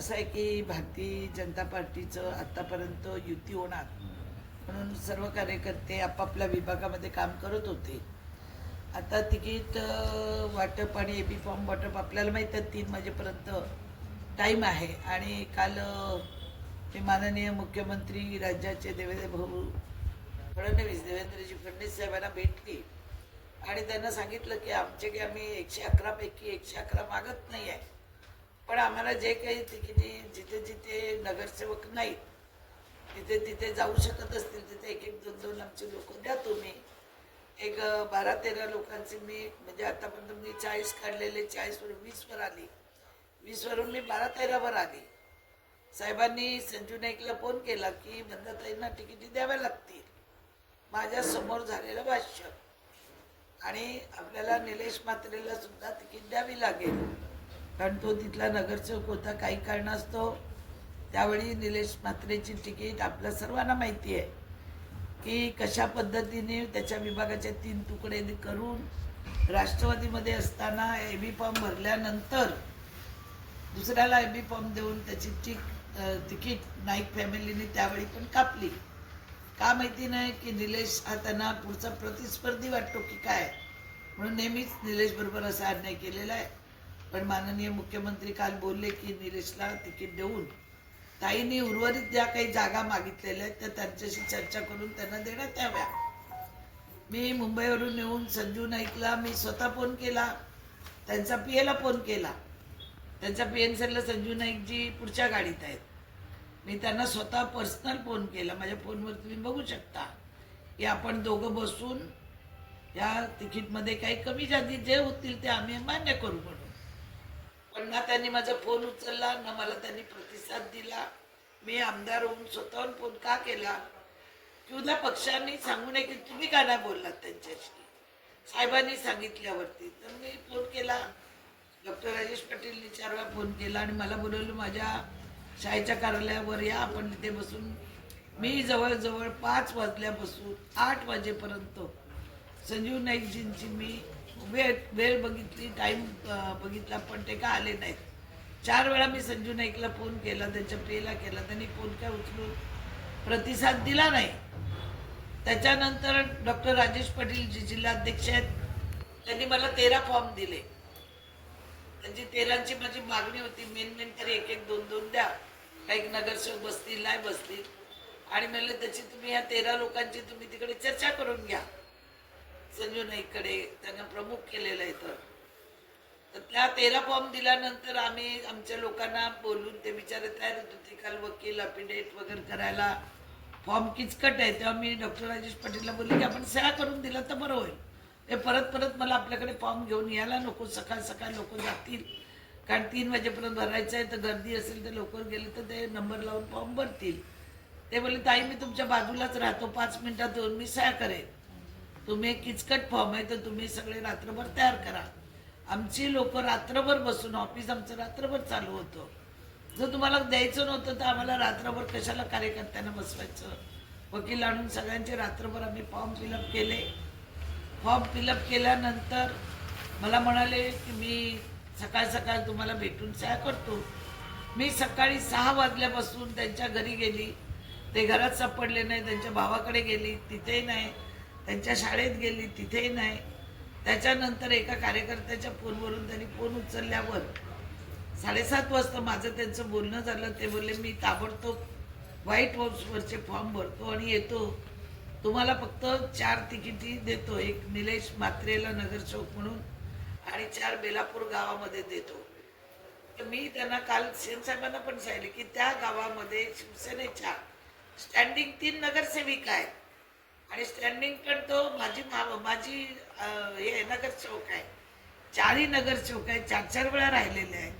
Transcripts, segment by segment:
असं आहे की भारतीय जनता पार्टीचं आत्तापर्यंत युती होणार. म्हणून सर्व कार्यकर्ते आपापल्या विभागामध्ये काम करत होते. आता तिकीट वाटप आणि ए बी फॉर्म वाटप आपल्याला माहीत आहे तीन वाजेपर्यंत टाईम आहे. आणि काल मी माननीय मुख्यमंत्री राज्याचे देवेंद्र भाऊ फडणवीस देवेंद्रजी फडणवीस साहेबांना भेटली आणि त्यांना सांगितलं की आमचे की आम्ही एकशे अकरापैकी एकशे अकरा मागत नाही आहे. पण आम्हाला जे काही तिकिटी जिथे जिथे नगरसेवक नाहीत तिथे तिथे जाऊ शकत असतील तिथे एक एक दोन दोन आमचे लोक द्या तुम्ही. एक बारा तेरा लोकांची मी म्हणजे आतापर्यंत मी चाळीस काढलेले चाळीसवरून वीसवर आली. वीसवरून मी बारा तेरावर आली. साहेबांनी संजू नाईकला फोन केला की बंदाताईंना तिकिटी द्याव्या लागतील. माझ्यासमोर झालेलं भाष्य. आणि आपल्याला निलेश मात्रेला सुद्धा तिकीट द्यावी लागेल. कारण तो तिथला नगरसेवक होता काही कारणास्तव त्यावेळी निलेश म्हात्रेची तिकीट आपल्या सर्वांना माहिती आहे की कशा पद्धतीने त्याच्या विभागाचे तीन तुकडे करून राष्ट्रवादीमध्ये असताना ए बी फॉर्म भरल्यानंतर दुसऱ्याला ए बी फॉर्म देऊन त्याची टिक तिकीट नाईक फॅमिलीने त्यावेळी पण कापली. का माहिती नाही की निलेश हा त्यांना पुढचा प्रतिस्पर्धी वाटतो की काय? म्हणून नेहमीच निलेश बरोबर असा अन्याय केलेला आहे. पण माननीय मुख्यमंत्री काल बोलले की निलेशला तिकीट देऊन ताईंनी उर्वरित ज्या काही जागा मागितलेल्या आहेत त्या त्यांच्याशी चर्चा करून त्यांना देण्यात याव्या. मी मुंबईवरून येऊन संजू नाईकला मी स्वतः फोन केला त्यांचा पी एला फोन केला. त्यांच्या पी एन सीला संजू नाईकजी पुढच्या गाडीत आहेत. मी त्यांना स्वतः पर्सनल फोन केला माझ्या फोनवर तुम्ही बघू शकता. की आपण दोघं बसून या तिकीटमध्ये काही कमी जागी जे होतील ते आम्ही मान्य करू म्हणून. पण ना त्यांनी माझा फोन उचलला ना मला त्यांनी प्रतिसाद दिला. मी आमदार होऊन स्वतःहून फोन का केला? की पक्षांनी सांगू नये की तुम्ही का नाही बोललात त्यांच्याशी? साहेबांनी सांगितल्यावरती. तर मी फोन केला. डॉक्टर राजेश पाटीलनी चार वेळा फोन केला आणि मला बोलवलं माझ्या शाळेच्या कार्यालयावर या आपण तिथे बसून. मी जवळजवळ पाच वाजल्यापासून आठ वाजेपर्यंत संजीव नाईकजींची मी वेळ वेळ बघितली टाईम बघितला पण ते का आले नाहीत. चार वेळा मी संजू नाईकला फोन केला त्यांच्या पेला केला त्यांनी फोन काय उचलून प्रतिसाद दिला नाही. त्याच्यानंतर डॉक्टर राजेश पाटील जे जिल्हाध्यक्ष आहेत त्यांनी मला तेरा फॉर्म दिले. त्यांची तेरांची माझी मागणी होती मेन मेन तरी एक एक दोन दोन द्या. काही नगरसेवक बसतील नाही बसतील. आणि म्हणलं त्याची तुम्ही या तेरा लोकांची तुम्ही तिकडे चर्चा करून घ्या. संजू इकडे त्यांना प्रमुख केलेलं आहे तर त्या तेरा फॉर्म दिल्यानंतर आम्ही आमच्या लोकांना बोलून ते विचारत तयार होत होते काल वकील अपिडेट वगैरे करायला फॉर्म किचकट आहे. तेव्हा मी डॉक्टर राजेश पाटीलला बोलले की आपण सह्या करून दिला तर बरं होईल. ते परत परत मला आपल्याकडे फॉर्म घेऊन यायला नको सकाळ सकाळ लोक जातील. कारण तीन वाजेपर्यंत भरायचं आहे तर गर्दी असेल तर लवकर गेले तर ते नंबर लावून फॉर्म भरतील. ते बोलले ताई मी तुमच्या बाजूलाच राहतो पाच मिनिटात येऊन मी सह्या करेन. तुम्ही किचकट फॉर्म आहे तर तुम्ही सगळे रात्रभर तयार करा. आमची लोक रात्रभर बसून ऑफिस आमचं रात्रभर चालू होतं. जर तुम्हाला द्यायचं नव्हतं तर आम्हाला रात्रभर कशाला कार्यकर्त्यांना बसवायचं? वकील आणून सगळ्यांचे रात्रभर आम्ही फॉर्म फिलअप केले. फॉर्म फिलअप केल्यानंतर मला म्हणाले की मी सकाळ सकाळ तुम्हाला भेटून सहा करतो. मी सकाळी सहा वाजल्यापासून त्यांच्या घरी गेली. ते घरात सापडले नाही त्यांच्या भावाकडे गेली तिथेही नाही. त्यांच्या शाळेत गेली तिथेही नाही. त्याच्यानंतर एका कार्यकर्त्याच्या फोनवरून त्यांनी फोन उचलल्यावर साडेसात वाजता माझं त्यांचं बोलणं झालं. ते बोलले मी ताबडतोब व्हाईट हाऊसवरचे फॉर्म भरतो आणि येतो. तुम्हाला फक्त चार तिकिटी देतो. एक निलेश मात्रेला नगर चौक म्हणून आणि चार बेलापूर गावामध्ये देतो. तर मी त्यांना काल सेन साहेबांना पण सांगितले की त्या गावामध्ये शिवसेनेच्या स्टँडिंग तीन नगरसेविका आहेत. आणि स्टँडिंग पण तो माझी मा- माझी हे आहे, चौक आहे. चारही चौक आहे चार चार वेळा राहिलेले आहे.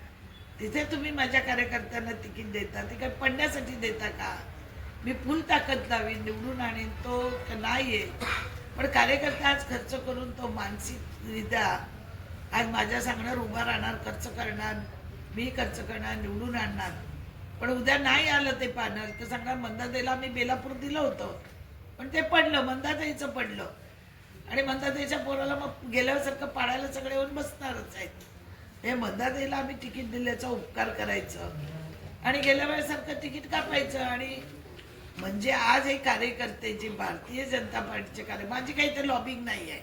तिथे तुम्ही माझ्या कार्यकर्त्यांना तिकीट देता ते काय पडण्यासाठी देता का? मी फुल ताकद लावीन निवडून आणीन तो नाही आहे पण कार्यकर्ता आज खर्च करून तो मानसिकरित्या आज माझ्या सांगणार उभा राहणार खर्च करणार मी खर्च करणार निवडून आणणार. पण उद्या नाही आलं ते पाहणार. तर सांगणार मंदादेला मी बेलापूर दिलं होतं. पण ते पडलं मंदाताईचं पडलं. आणि मंदाताईच्या पोराला मग गेल्यासारखं पाडायला सगळे येऊन बसणारच आहेत. हे मंदाताईला आम्ही तिकीट दिल्याचा उपकार करायचं. आणि गेल्या वेळेसारखं तिकीट कापायचं. आणि म्हणजे आज हे कार्यकर्ते जे भारतीय जनता पार्टीचे कार्य माझी काही इथे लॉबिंग नाही आहे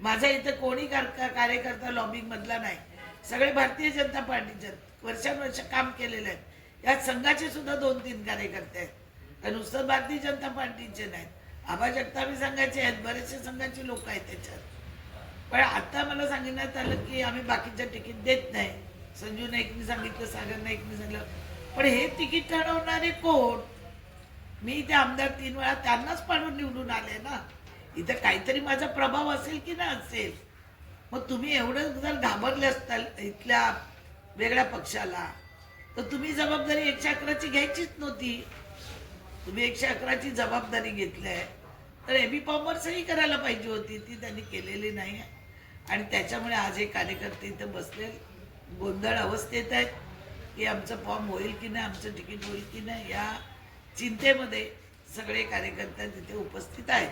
माझा इथं कोणी कार- का- कार्यकर्ता लॉबिंगमधला नाही. सगळे भारतीय जनता पार्टीचे आहेत. वर्षानुवर्ष काम केलेले आहेत. या संघाचे सुद्धा दोन तीन कार्यकर्ते आहेत. आणि नुसतं भारतीय जनता पार्टीचे नाहीत. आबा जगतापी संघाचे आहेत बरेचसे संघाचे लोक आहेत त्याच्यात. पण आता मला सांगण्यात आलं की आम्ही बाकीचं तिकीट देत नाही. संजू नाईकनी सांगितलं सागर नाईकनी सांगितलं. पण हे तिकीट ठरवणारे कोण? मी इथे आमदार तीन वेळा त्यांनाच पाडून निवडून आले ना. इथं काहीतरी माझा प्रभाव असेल की ना असेल? मग तुम्ही एवढं जर घाबरले असताल इथल्या वेगळ्या पक्षाला तर तुम्ही जबाबदारी एकशे अकराची घ्यायचीच नव्हती. तुम्ही एकशे अकराची जबाबदारी घेतली आहे तर एबी फॉर्मवर सही करायला पाहिजे होती ती त्यांनी केलेली नाही. आहे आणि त्याच्यामुळे आज हे कार्यकर्ते इथं बसले गोंधळ अवस्थेत आहेत की आमचं फॉर्म होईल की नाही आमचं तिकीट होईल की नाही या चिंतेमध्ये सगळे कार्यकर्ते तिथे उपस्थित आहेत.